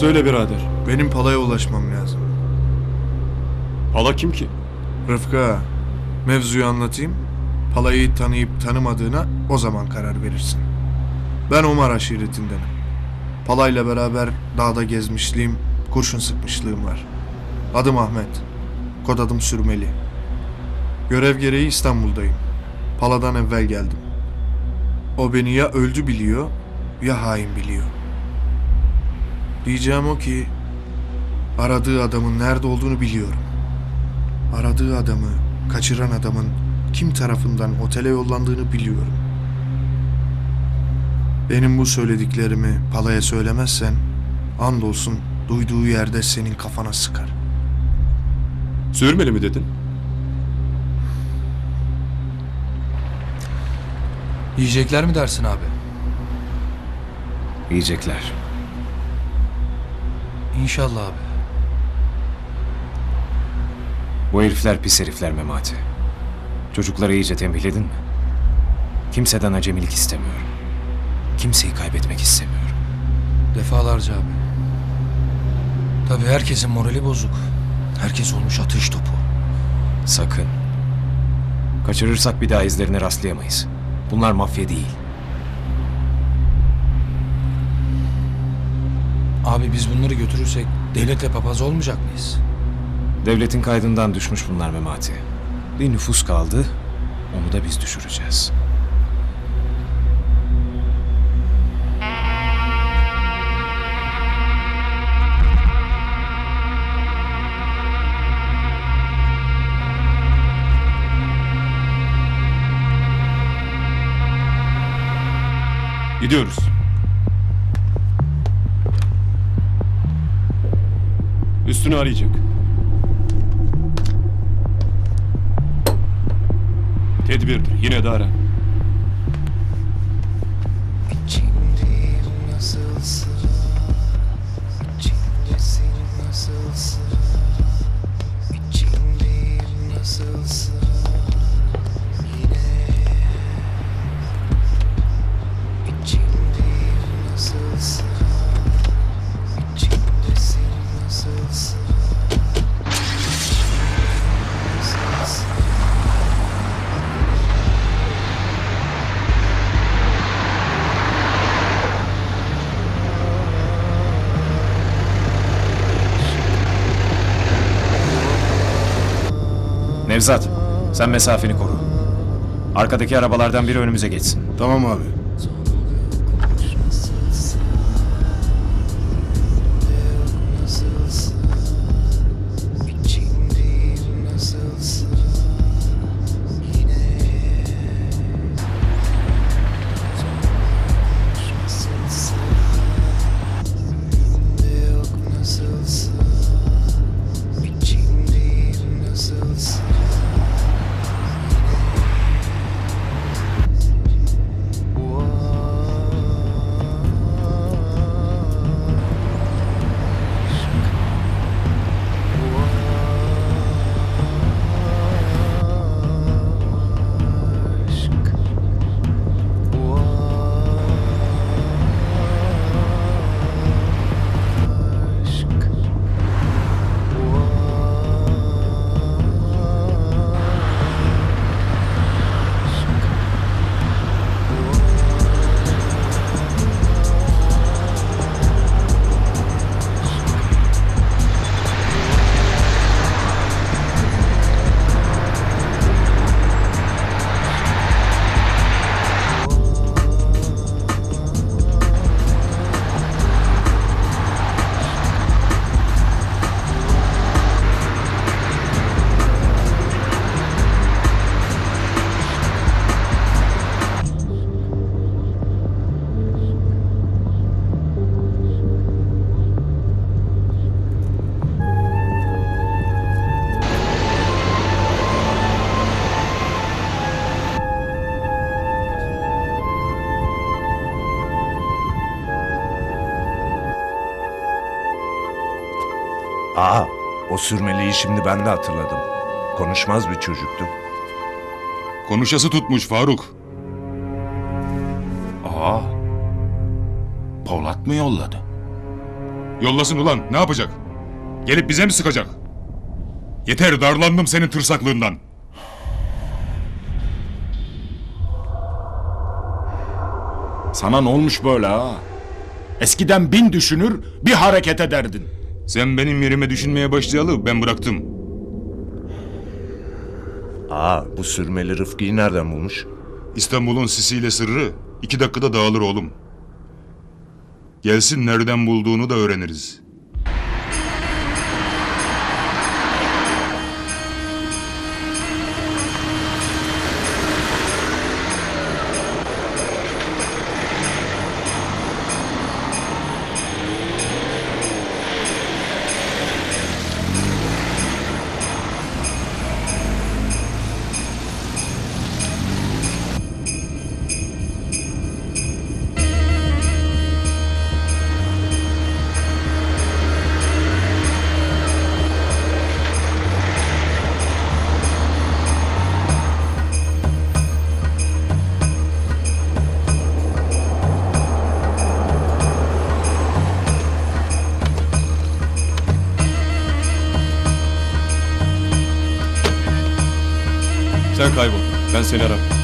Söyle birader. Benim palaya ulaşmam lazım. Hala kim ki? Rıfkı mevzuyu anlatayım. Palayı tanıyıp tanımadığına o zaman karar verirsin. Ben Omar aşiretindenim. Palayla beraber dağda gezmişliğim, kurşun sıkmışlığım var. Adım Ahmet. Kod adım Sürmeli. Görev gereği İstanbul'dayım. Pala'dan evvel geldim. O beni ya öldü biliyor ya hain biliyor. Diyeceğim o ki aradığı adamın nerede olduğunu biliyorum. Aradığı adamı, kaçıran adamın kim tarafından otele yollandığını biliyorum. Benim bu söylediklerimi Pala'ya söylemezsen andolsun duyduğu yerde senin kafana sıkar. Sürmeli mi dedin? Yiyecekler mi dersin abi? Yiyecekler. İnşallah abi. Bu herifler pis herifler Memati. Çocukları iyice tembihledin mi? Kimseden acemilik istemiyorum. Kimseyi kaybetmek istemiyorum. Defalarca abi. Tabii herkesin morali bozuk. Herkes olmuş atış topu. Sakın. Kaçırırsak bir daha izlerine rastlayamayız. Bunlar mafya değil. Abi biz bunları götürürsek devletle papaz olmayacak mıyız? Devletin kaydından düşmüş bunlar Memati. Bir nüfus kaldı, onu da biz düşüreceğiz. Gidiyoruz. Üstünü arayacak. Tedbirdir. Yine de ara. Sen mesafeni koru. Arkadaki arabalardan biri önümüze geçsin. Tamam abi. O sürmeliyi şimdi ben de hatırladım. Konuşmaz bir çocuktu. Konuşası tutmuş Faruk. Aa, Polat mı yolladı? Yollasın ulan ne yapacak? Gelip bize mi sıkacak? Yeter darlandım senin tırsaklığından. Sana ne olmuş böyle ha? Eskiden bin düşünür, bir hareket ederdin. Sen benim yerime düşünmeye başlayalı ben bıraktım. Aa bu sürmeli Rıfkı'yı nereden bulmuş? İstanbul'un sisiyle sırrı iki dakikada dağılır oğlum. Gelsin nereden bulduğunu da öğreniriz. Sen kaybol. Ben seni ararım.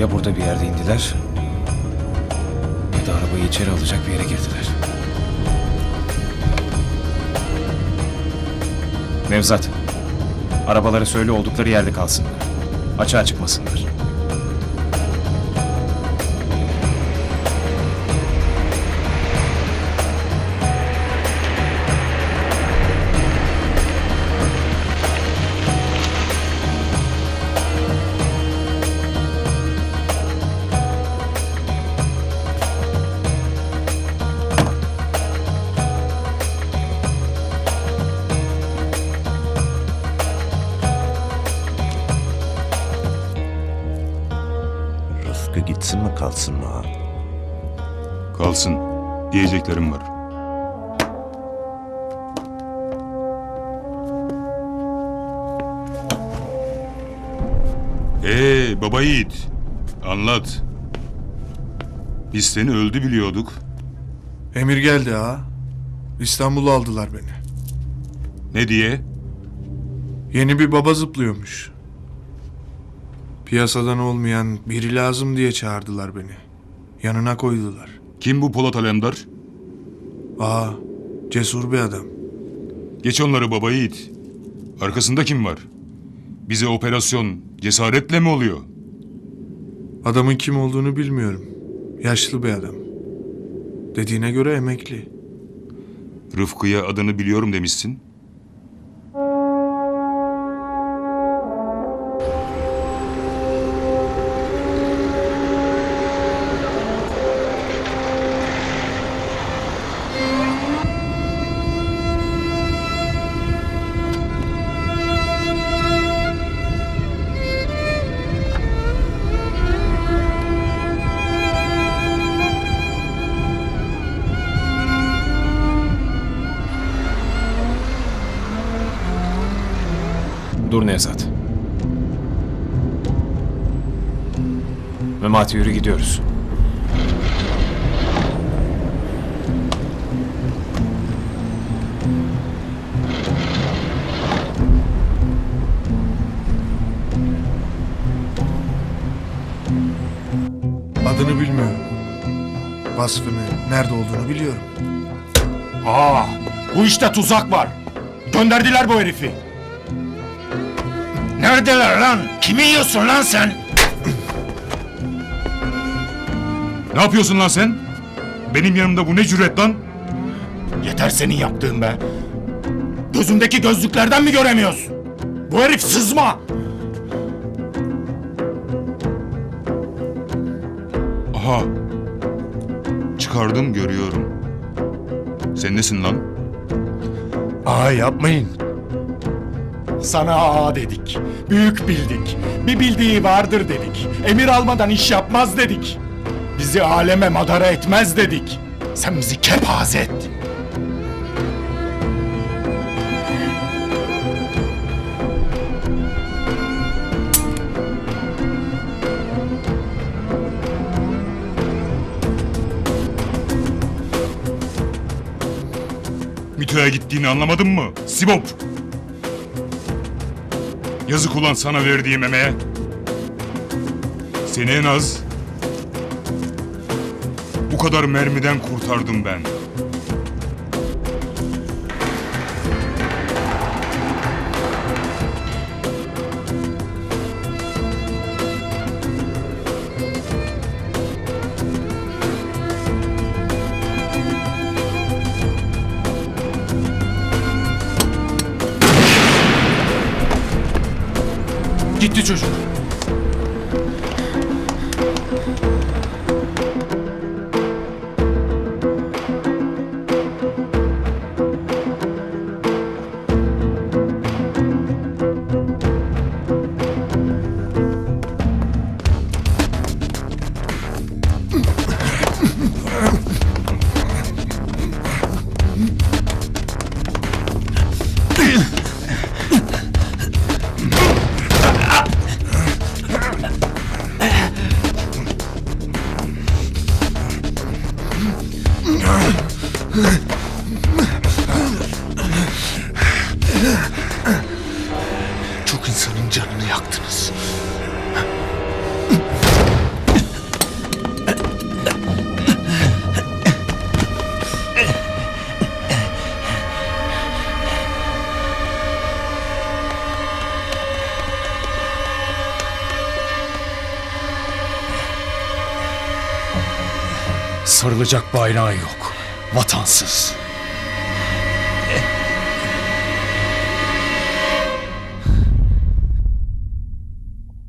Ya burada bir yerde indiler ya da arabayı içeri alacak bir yere girdiler. Nevzat, arabaları söyle oldukları yerde kalsınlar. Açığa çıkmasınlar. Diyeceklerim var. Ee baba yiğit. Anlat. Biz seni öldü biliyorduk. Emir geldi ha. İstanbul'a aldılar beni. Ne diye? Yeni bir baba zıplıyormuş. Piyasadan olmayan biri lazım diye çağırdılar beni. Yanına koydular. Kim bu Polat Alemdar? Aa, cesur bir adam. Geç onları baba yiğit. Arkasında kim var? Bize operasyon cesaretle mi oluyor? Adamın kim olduğunu bilmiyorum. Yaşlı bir adam. Dediğine göre emekli. Rıfkı'ya adını biliyorum demişsin. Dur Nevzat. Memati yürü gidiyoruz. Adını bilmiyorum. Vasfını, nerede olduğunu biliyorum. Aa, bu işte tuzak var. Gönderdiler bu herifi. Neredeler lan? Kimi yiyorsun lan sen? Ne yapıyorsun lan sen? Benim yanımda bu ne cüret lan? Yeter senin yaptığın be. Gözümdeki gözlüklerden mi göremiyorsun? Bu herif sızma. Aha. Çıkardım görüyorum. Sen nesin lan? Aa yapmayın. Sana aa dedik. Büyük bildik. Bir bildiği vardır dedik. Emir almadan iş yapmaz dedik. Bizi aleme madara etmez dedik. Sen bizi kepaze ettin. Mito'ya gittiğini anlamadın mı? Sibop! Yazık ulan sana verdiğim emeğe. Seni en az... Bu kadar mermiden kurtardım ben. Gitti çocuk. Sarılacak bayrağın yok. Vatansız.